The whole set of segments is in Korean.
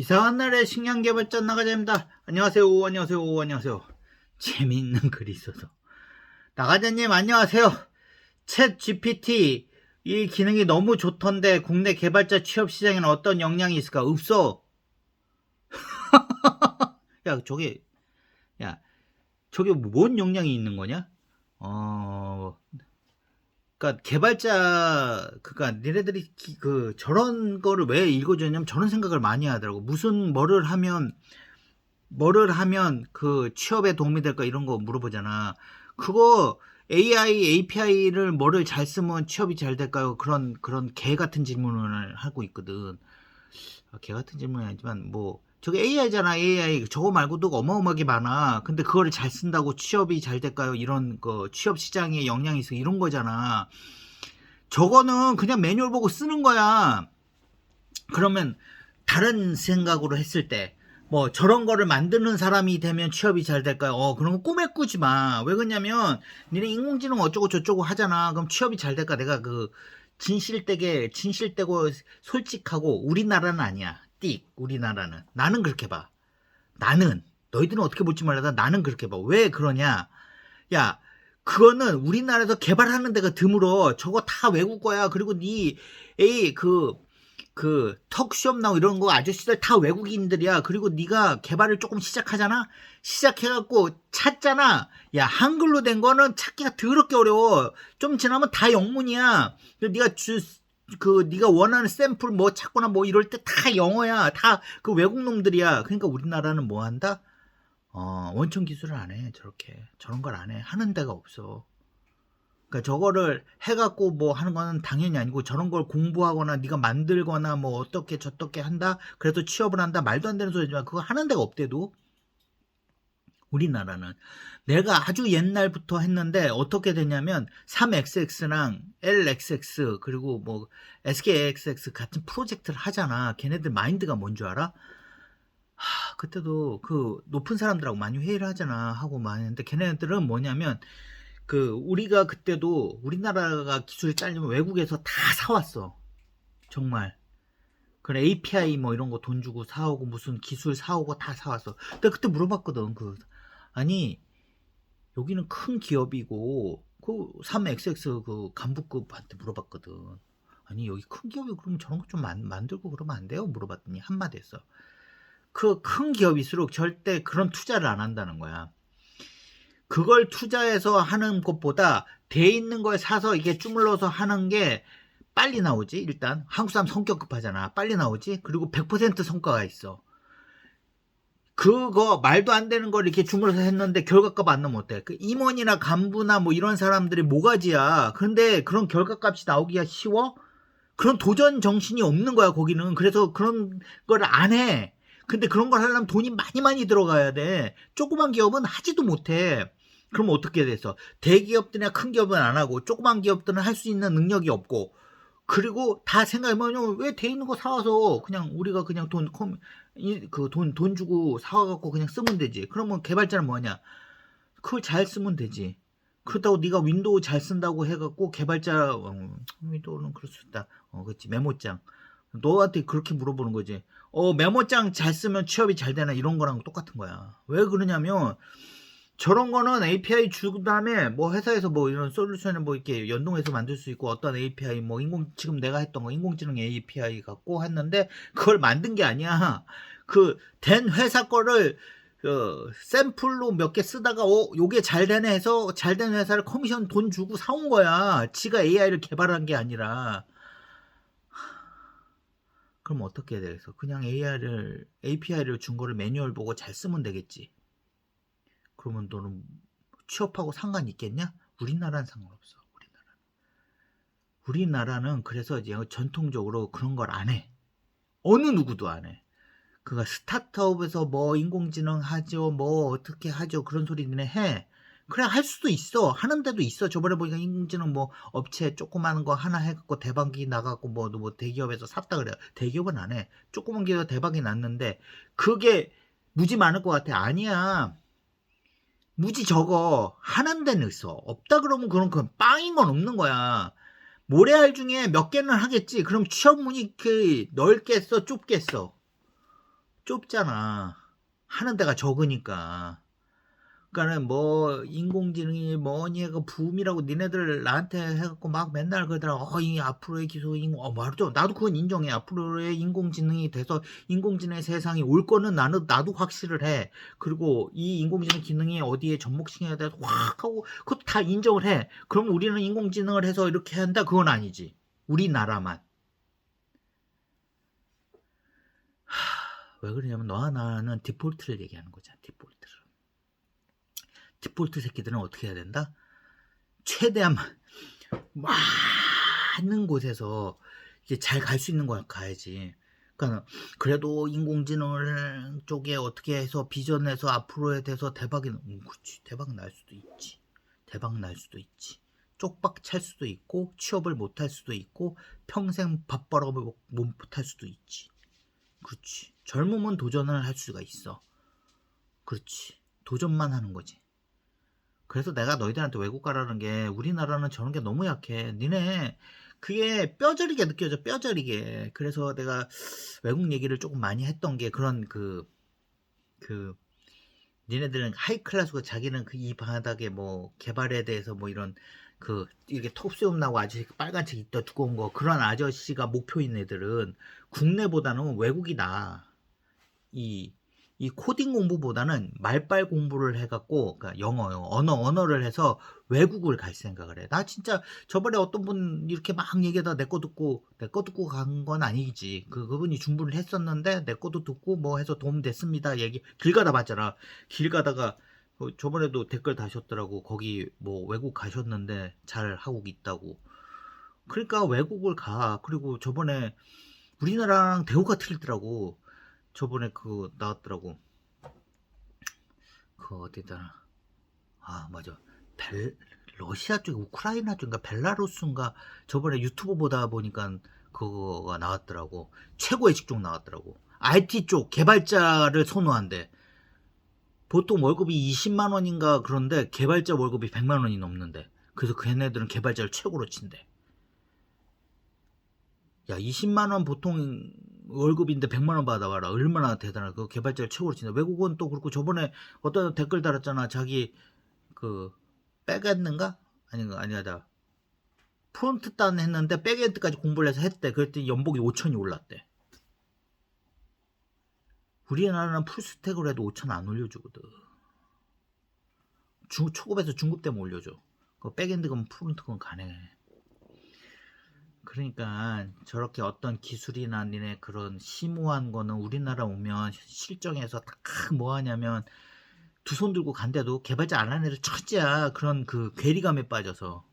이상한 날에 식량 개발자 나가자입니다. 안녕하세요. 오, 안녕하세요. 오, 안녕하세요. 재미있는 글이 있어서. 나가자님 안녕하세요. 챗 GPT 이 기능이 너무 좋던데 국내 개발자 취업 시장에는 어떤 영향이 있을까? 없어. 야, 저게 야, 저게 뭔 영향이 있는 거냐? 어, 그러니까 개발자 그러니까 니네들이 기- 그 저런 거를 왜 읽어주냐면 저런 생각을 많이 하더라고. 무슨 뭐를 하면 뭐를 하면 그 취업에 도움이 될까 이런 거 물어보잖아. 그거 AI API를 뭐를 잘 쓰면 취업이 잘 될까요? 그런 그런 개 같은 질문을 하고 있거든. 아, 개 같은 질문이 아니지만 뭐 저게 AI잖아 AI 저거 말고도 어마어마하게 많아 근데 그거를 잘 쓴다고 취업이 잘 될까요 이런 거 취업 시장에 영향이 있어 이런 거잖아 저거는 그냥 매뉴얼 보고 쓰는 거야 그러면 다른 생각으로 했을 때 뭐 저런 거를 만드는 사람이 되면 취업이 잘 될까요? 어 그런 거 꿈에 꾸지 마. 왜 그러냐면 니네 인공지능 어쩌고 저쩌고 하잖아. 그럼 취업이 잘 될까? 내가 그 진실되게 진실되고 솔직하고 우리나라는 아니야. 띡 우리나라는 나는 그렇게 봐. 나는 너희들은 어떻게 볼지 몰라도 나는 그렇게 봐. 왜 그러냐? 야 그거는 우리나라에서 개발하는 데가 드물어. 저거 다 외국 거야. 그리고 니 에이 그 그 턱시업 나고 이런 거 아저씨들 다 외국인들이야. 그리고 네가 개발을 조금 시작하잖아. 시작해갖고 찾잖아. 야 한글로 된 거는 찾기가 더럽게 어려워. 좀 지나면 다 영문이야. 그 네가 주 그 네가 원하는 샘플 뭐 찾거나 뭐 이럴 때 다 영어야. 다 그 외국 놈들이야. 그러니까 우리나라는 뭐 한다? 어 원천 기술을 안 해. 저렇게 저런 걸 안 해. 하는 데가 없어. 그러니까 저거를 해갖고 뭐 하는 거는 당연히 아니고 저런 걸 공부하거나 네가 만들거나 뭐 어떻게 저떻게 한다? 그래서 취업을 한다? 말도 안 되는 소리지만 그거 하는 데가 없대도. 우리나라는. 내가 아주 옛날부터 했는데 어떻게 되냐면 3XX랑 LXX 그리고 뭐 SKXX 같은 프로젝트를 하잖아. 걔네들 마인드가 뭔 줄 알아? 하, 그때도 그 높은 사람들하고 많이 회의를 하잖아. 하고 많이 했는데 걔네들은 뭐냐면 그 우리가 그때도 우리나라가 기술이 잘리면 외국에서 다 사왔어. 정말. 그래 API 뭐 이런 거 돈 주고 사오고 무슨 기술 사오고 다 사왔어. 내가 그때 물어봤거든. 그 아니 여기는 큰 기업이고 그 3XX 그 간부급한테 물어봤거든. 아니 여기 큰 기업이 그러면 저런 거 좀 만들고 그러면 안 돼요? 물어봤더니 한마디 했어. 그 큰 기업일수록 절대 그런 투자를 안 한다는 거야. 그걸 투자해서 하는 것보다 돼 있는 걸 사서 이게 주물러서 하는 게 빨리 나오지 일단. 한국 사람 성격 급하잖아. 빨리 나오지? 그리고 100% 성과가 있어. 그거 말도 안 되는 걸 이렇게 주물러서 했는데 결과값 안 나오면 어때? 그 임원이나 간부나 뭐 이런 사람들이 모가지야. 그런데 그런 결과값이 나오기가 쉬워? 그런 도전 정신이 없는 거야 거기는. 그래서 그런 걸 안해. 근데 그런 걸 하려면 돈이 많이 많이 들어가야 돼. 조그만 기업은 하지도 못해 그럼 어떻게 돼서 대기업들이나 큰 기업은 안 하고 조그만 기업들은 할 수 있는 능력이 없고 그리고 다 생각해보면 왜 돼 있는 거 사와서 그냥 우리가 그냥 돈 그 돈 돈 주고 사와갖고 그냥 쓰면 되지. 그러면 개발자는 뭐냐? 그걸 잘 쓰면 되지. 그렇다고 네가 윈도우 잘 쓴다고 해갖고 개발자 어, 윈도우는 그럴 수 있다. 어 그렇지. 메모장. 너한테 그렇게 물어보는 거지. 어 메모장 잘 쓰면 취업이 잘 되나 이런 거랑 똑같은 거야. 왜 그러냐면 저런 거는 API 준 다음에 뭐 회사에서 뭐 이런 솔루션을 뭐 이렇게 연동해서 만들 수 있고 어떤 API 뭐 인공 지금 내가 했던 거 인공지능 API 갖고 했는데 그걸 만든 게 아니야. 그 된 회사 거를 그 샘플로 몇 개 쓰다가 어 요게 잘 되네 해서 잘 된 회사를 커미션 돈 주고 사온 거야. 지가 AI를 개발한 게 아니라. 그럼 어떻게 해야 되겠어? 그냥 AI를 API를 준 거를 매뉴얼 보고 잘 쓰면 되겠지. 그러면 너는 취업하고 상관 있겠냐? 우리나라는 상관없어. 우리나라는. 우리나라는 그래서 이제 전통적으로 그런 걸 안 해. 어느 누구도 안 해. 그가 스타트업에서 뭐 인공지능 하죠, 뭐 어떻게 하죠 그런 소리 는 해. 그래 할 수도 있어. 하는 데도 있어. 저번에 보니까 인공지능 뭐 업체 조그마한 거 하나 해갖고 대박이 나갖고 뭐, 뭐 대기업에서 샀다 그래. 대기업은 안 해. 조그만 기업 대박이 났는데 그게 무지 많을 것 같아. 아니야. 무지 적어 하는 데는 있어 없다 그러면 그런 건 빵인 건 없는 거야 모래알 중에 몇 개는 하겠지 그럼 취업 문이 그 넓겠어 좁겠어 좁잖아. 하는 데가 적으니까. 그러니까는 뭐 인공지능이 뭐니 해가 붐이라고 니네들 나한테 해갖고 막 맨날 그러더라. 어, 이 앞으로의 기술 인공, 어, 말이죠. 나도 그건 인정해. 앞으로의 인공지능이 돼서 인공지능의 세상이 올 거는 나는 나도 확실을 해. 그리고 이 인공지능 기능이 어디에 접목시켜야 돼서 확 하고 그것도 다 인정을 해. 그럼 우리는 인공지능을 해서 이렇게 한다? 그건 아니지. 우리나라만. 하, 왜 그러냐면 너와 나는 디폴트를 얘기하는 거잖아. 디폴트를. 디폴트 새끼들은 어떻게 해야 된다? 최대한 많은 곳에서 이게 잘 갈 수 있는 거 가야지. 그러니까 그래도 인공지능 쪽에 어떻게 해서 비전에서 앞으로에 대해서 대박이 음, 그렇지 대박 날 수도 있지. 대박 날 수도 있지. 쪽박 찰 수도 있고 취업을 못 할 수도 있고 평생 밥 벌어 못할 수도 있지. 그렇지. 젊으면 도전을 할 수가 있어. 그렇지. 도전만 하는 거지. 그래서 내가 너희들한테 외국 가라는 게 우리나라는 저런 게 너무 약해. 니네 그게 뼈저리게 느껴져. 뼈저리게. 그래서 내가 외국 얘기를 조금 많이 했던 게 그런 그 그 니네들은 하이 클래스고 자기는 그 이 바닥에 뭐 개발에 대해서 뭐 이런 그 이렇게 톱수염 나고 아저씨 빨간 책 있다 두꺼운 거 그런 아저씨가 목표인 애들은 국내보다는 외국이 나. 이, 이 코딩 공부보다는 말빨 공부를 해갖고, 그러니까 영어요. 언어, 언어를 해서 외국을 갈 생각을 해. 나 진짜 저번에 어떤 분 이렇게 막 얘기하다 내 거 듣고, 내 거 듣고 간 건 아니지. 그, 그분이 준비를 했었는데, 내 것도 듣고 뭐 해서 도움 됐습니다. 얘기, 길 가다 봤잖아. 길 가다가, 어, 저번에도 댓글 다셨더라고. 거기 뭐 외국 가셨는데 잘 하고 있다고. 그러니까 외국을 가. 그리고 저번에 우리나라랑 대우가 틀리더라고. 저번에 그 나왔더라고. 그 어디다 아 맞아. 벨 러시아 쪽 우크라이나 쪽인가 벨라루스인가 저번에 유튜브 보다 보니까 그거가 나왔더라고. 최고의 직종 나왔더라고. IT 쪽 개발자를 선호한대. 보통 월급이 20만 원인가 그런데 개발자 월급이 100만 원이 넘는데. 그래서 걔네들은 개발자를 최고로 친대. 야, 20만 원 보통 월급인데 100만 원 받아봐라. 얼마나 대단하. 그 개발자를 최고로 친다. 외국은 또 그렇고 저번에 어떤 댓글 달았잖아. 자기 그 백엔드인가? 아닌가 아니야다. 프론트 단 했는데 백엔드까지 공부를 해서 했대. 그랬더니 연봉이 5천이 올랐대. 우리나라는 풀스택으로 해도 5천 안 올려주거든. 중, 초급에서 중급 되면 올려줘. 그 백엔드건 프론트건 가능해. 그러니까 저렇게 어떤 기술이나 니네 그런 심오한 거는 우리나라 오면 실정에서 딱 뭐 하냐면 두 손 들고 간데도 개발자 안 하는 애들 천지야. 그런 그 괴리감에 빠져서.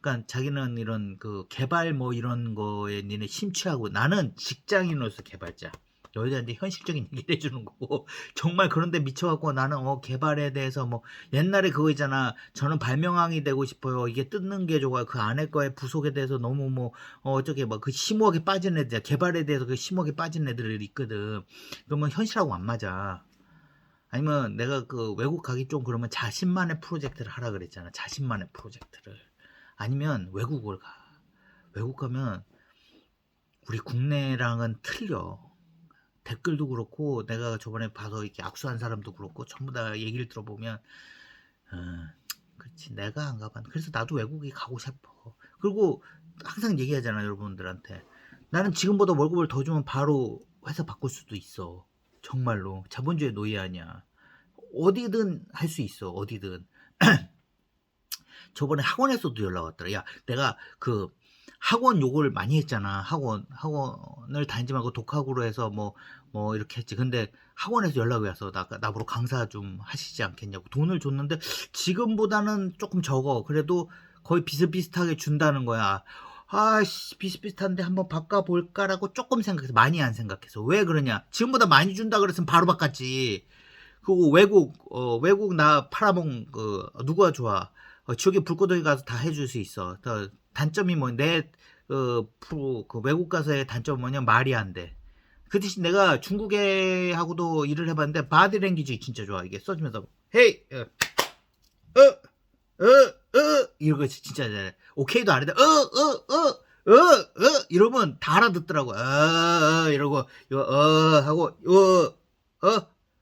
그러니까 자기는 이런 그 개발 뭐 이런 거에 니네 심취하고 나는 직장인으로서 개발자 너희들한테 현실적인 얘기를 해주는 거고. 정말 그런데 미쳐갖고 나는 어 개발에 대해서 뭐 옛날에 그거 있잖아. 저는 발명왕이 되고 싶어요. 이게 뜯는 게 좋아요 그 안에 거에 부속에 대해서 너무 뭐 어, 어쩌게 막 그 심오하게 빠진 애들 개발에 대해서 그 심오하게 빠진 애들이 있거든. 그러면 현실하고 안 맞아. 아니면 내가 그 외국 가기 좀 그러면 자신만의 프로젝트를 하라 그랬잖아. 자신만의 프로젝트를. 아니면 외국을 가. 외국 가면 우리 국내랑은 틀려 댓글도 그렇고 내가 저번에 봐서 이렇게 악수한 사람도 그렇고 전부 다 얘기를 들어보면 어, 그렇지. 내가 안 가봤 그래서 나도 외국에 가고 싶어. 그리고 항상 얘기하잖아 여러분들한테. 나는 지금보다 월급을 더 주면 바로 회사 바꿀 수도 있어. 정말로. 자본주의 노예 아니야 어디든 할 수 있어 어디든. 저번에 학원에서도 연락 왔더라. 야 내가 그 학원 욕을 많이 했잖아. 학원, 학원을 다니지 말고 독학으로 해서 뭐, 뭐, 이렇게 했지. 근데 학원에서 연락이 와서 나, 나보러 강사 좀 하시지 않겠냐고. 돈을 줬는데 지금보다는 조금 적어. 그래도 거의 비슷비슷하게 준다는 거야. 아씨, 비슷비슷한데 한번 바꿔볼까라고 조금 생각해서, 많이 안 생각해서. 왜 그러냐? 지금보다 많이 준다 그랬으면 바로 바꿨지. 그리고 외국, 어, 외국 나 팔아먹은, 그, 누가 좋아? 어, 지역에 불구덩이 가서 다 해줄 수 있어. 더 단점이 뭐, 내, 어, 프로, 그 외국 가서의 단점은 뭐냐, 말이 안 돼. 그 대신 내가 중국에 하고도 일을 해봤는데, 바디 랭귀지 진짜 좋아. 이게 써주면서, 헤이, 어, 어, 어, 어, 거 진짜 잘해. 오케이도 안 해도, 어, 어, 어, 어, 어, 이러면 다 알아듣더라고. 어, 어, 이러고, 이거, 어, 하고, 어, 어,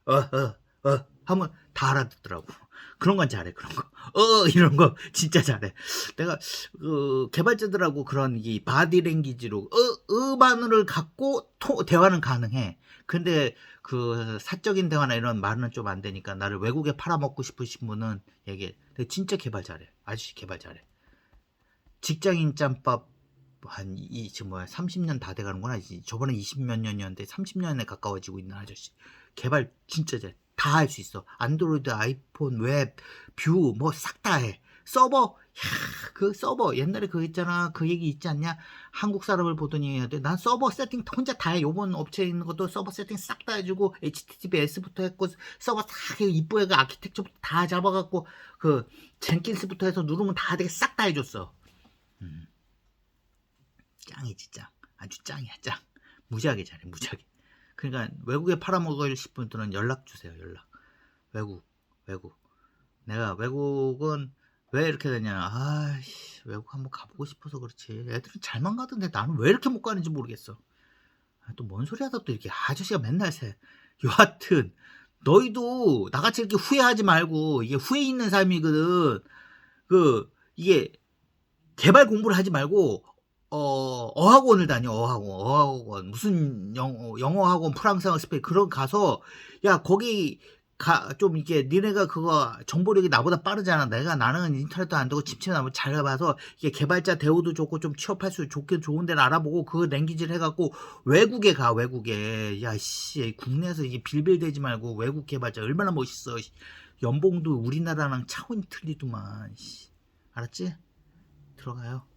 어, 어, 어, 하면 다 알아듣더라고. 그런 건 잘해, 그런 거. 어, 이런 거 진짜 잘해. 내가, 그, 개발자들하고 그런 이 바디 랭귀지로, 어, 음반을 갖고 토, 대화는 가능해. 근데 그 사적인 대화나 이런 말은 좀 안 되니까 나를 외국에 팔아먹고 싶으신 분은 얘기해. 진짜 개발 잘해. 아저씨 개발 잘해. 직장인 짬밥 한 이 지금 뭐야 30년 다 돼가는구나 저번에 20몇 년이었는데 30년에 가까워지고 있는 아저씨 개발 진짜 잘해 다 할 수 있어. 안드로이드 아이폰 웹 뷰 뭐 싹 다 해. 서버 야 그 서버. 옛날에 그 있잖아. 그 얘기 있지 않냐? 한국 사람을 보더니 해야 돼난 서버 세팅 혼자 다 해. 요번 업체에 있는 것도 서버 세팅 싹 다 해주고 HTTPS부터 했고 서버 싹 해, 이쁘게 그 아키텍처부터 다 잡아갖고 그 젠킨스부터 해서 누르면 다 되게 싹 다 해줬어. 음. 짱이지 짱. 아주 짱이야 짱. 무지하게 잘해 무지하게 그러니까 외국에 팔아먹을 분들은 연락 주세요 연락. 외국 외국. 내가 외국은 왜 이렇게 되냐. 아씨 외국 한번 가보고 싶어서 그렇지. 애들은 잘만 가던데 나는 왜 이렇게 못 가는지 모르겠어. 또뭔 소리 하다 또 이렇게. 아저씨가 맨날 새. 여하튼 너희도 나같이 이렇게 후회하지 말고 이게 후회 있는 삶이거든. 그 이게 개발 공부를 하지 말고 어, 어학원을 다녀, 어학원, 어학원. 무슨 영어, 영어 학원, 프랑스어, 스페인, 그런 가서, 야, 거기, 가, 좀 이게, 니네가 그거, 정보력이 나보다 빠르잖아. 내가 나는 인터넷도 안 되고 집치나 잘 해봐서, 이게 개발자 대우도 좋고, 좀 취업할 수 좋게 좋은 데를 알아보고, 그 랭귀지를 해갖고, 외국에 가, 외국에. 야, 씨, 국내에서 이게 빌빌대지 말고, 외국 개발자 얼마나 멋있어. 씨. 연봉도 우리나라랑 차원이 틀리더만, 씨. 알았지? 들어가요.